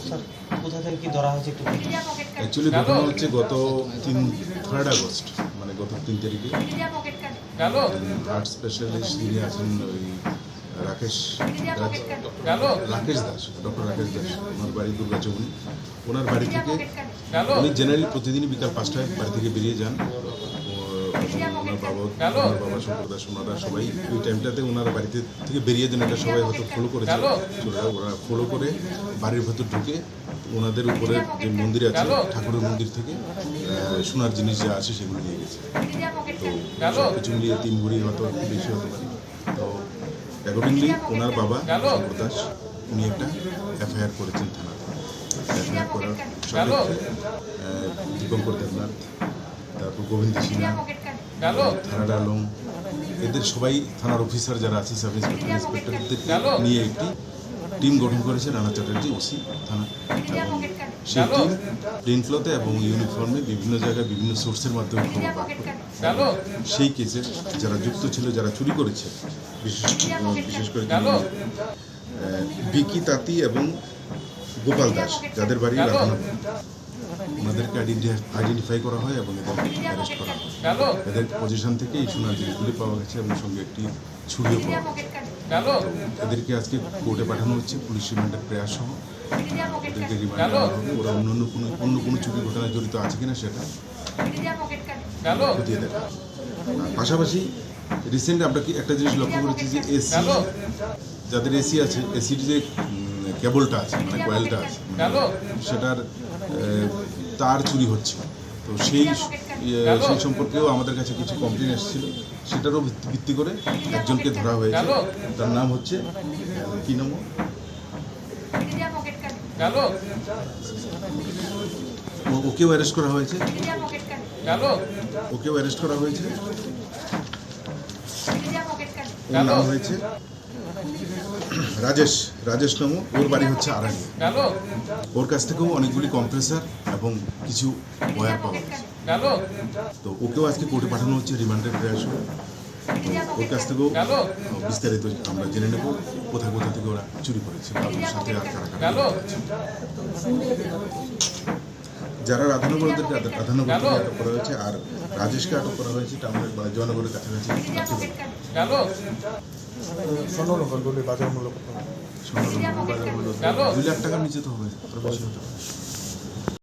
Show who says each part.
Speaker 1: Sir কোথা থেকে কি ধরা হয়েছে একটু
Speaker 2: অ্যাকচুয়ালি ঘটনা হচ্ছে গত তিন থার্ড আগস্ট মানে গত তিন তারিখে। হার্ট স্পেশালিস্ট যিনি আছেন ওই রাকেশ দাস- রাকেশ দাস ডক্টর রাকেশ দাস ওনার বাড়ি ওনার বাড়ি থেকে উনি জেনারেলি প্রতিদিনই বিকাল পাঁচটায় বাড়ি থেকে বেরিয়ে যান। ওনার বাবা ওনার বাবা শঙ্কর ওনারা সবাই ওই টাইমটাতে ওনার বাড়িতে থেকে বেরিয়ে যান এটা সবাই হয়তো ফলো করেছে ছোটরা ওরা ফলো করে বাড়ির ভেতর ঢুকে ওনাদের উপরে যে মন্দির আছে ঠাকুরের মন্দির থেকে সোনার জিনিস যা আছে সেগুলো নিয়ে গেছে তো সব কিছু মিলিয়ে তিন ভরি হয়তো একটু বেশি হতে পারে তো অ্যাকর্ডিংলি ওনার বাবা দাস উনি একটা এফআইআর করেছেন থানা এফআইআর করার আহ, দীপঙ্কর দেবনাথ তারপর গোবিন্দ সিনহা থানার আলম এদের সবাই থানার অফিসার যারা আছে সাব ইন্সপেক্টর ইন্সপেক্টরদের নিয়ে একটি টিম গঠন করেছে রানা চ্যাটার্জি ওসি থানা। এবং সেই টিম প্লেন ক্লথে এবং ইউনিফর্মে বিভিন্ন জায়গায় বিভিন্ন সোর্সের মাধ্যমে খবর সেই কেসে যারা যুক্ত ছিল যারা চুরি করেছে বিশেষ বিশেষ করে বিকি তাঁতি এবং গোপাল দাস যাদের বাড়ি রাধানগর ওনাদেরকে আইডেন্টিফাই করা হয় এবং এদেরকে অ্যারেস্ট করা হয়। এদের পজিশন থেকে এই সোনার জিনিসগুলি পাওয়া গেছে এবং সঙ্গে একটি ছুরিও পাওয়া গেছে। এদেরকে আজকে কোর্টে পাঠানো হচ্ছে পুলিশ রিমান্ডের প্রয়াস সহ। ওদেরকে রিমান্ডে ওরা অন্য অন্য কোনো অন্য কোনো চুরি ঘটনায় জড়িত আছে কিনা সেটা খতিয়ে দেখা। পাশাপাশি রিসেন্ট আমরা কি একটা জিনিস লক্ষ্য করেছি যে এসি যাদের এসি আছে এসির যে কেবলটা আছে মানে কয়েলটা আছে সেটার তার চুরি হচ্ছে। তো সেই ইয়ে, সেই সম্পর্কেও আমাদের কাছে কিছু কমপ্লেন এসেছিল। সেটারও ভিত্তি- ভিত্তি করে একজনকে ধরা হয়েছে। তার নাম হচ্ছে কি নাম ও- ওকেও অ্যারেস্ট করা হয়েছে। ওকেও অ্যারেস্ট করা হয়েছে। নাম হয়েছে রাজেশ রাজেশ নামও ওর বাড়ি হচ্ছে আড়ানি ওর কাছ থেকেও অনেকগুলি কম্প্রেসার এবং কিছু ওয়্যার পাওয়া গেছে তো ওকেও আজকে কোর্টে পাঠানো হচ্ছে রিমান্ডের প্রয়াস তো ওর কাছ থেকেও বিস্তারিত আমরা জেনে নেব কোথায় কোথা থেকে ওরা চুরি করেছে সাথে আর কারা কারা যারা রাধানগর ওদেরকে রাধা- রাধানগর আটক করা হয়েছে আর রাজেশকে আটক করা হয়েছে টাউনের বা জয়নগরের কাছাকাছি
Speaker 3: স্বর্ণনগর বলে বাজার মূল্য কত?
Speaker 2: সোনার বাজার মূল্য দুই লাখ টাকার নিচে তো হবে তার বেশি হতে পারে।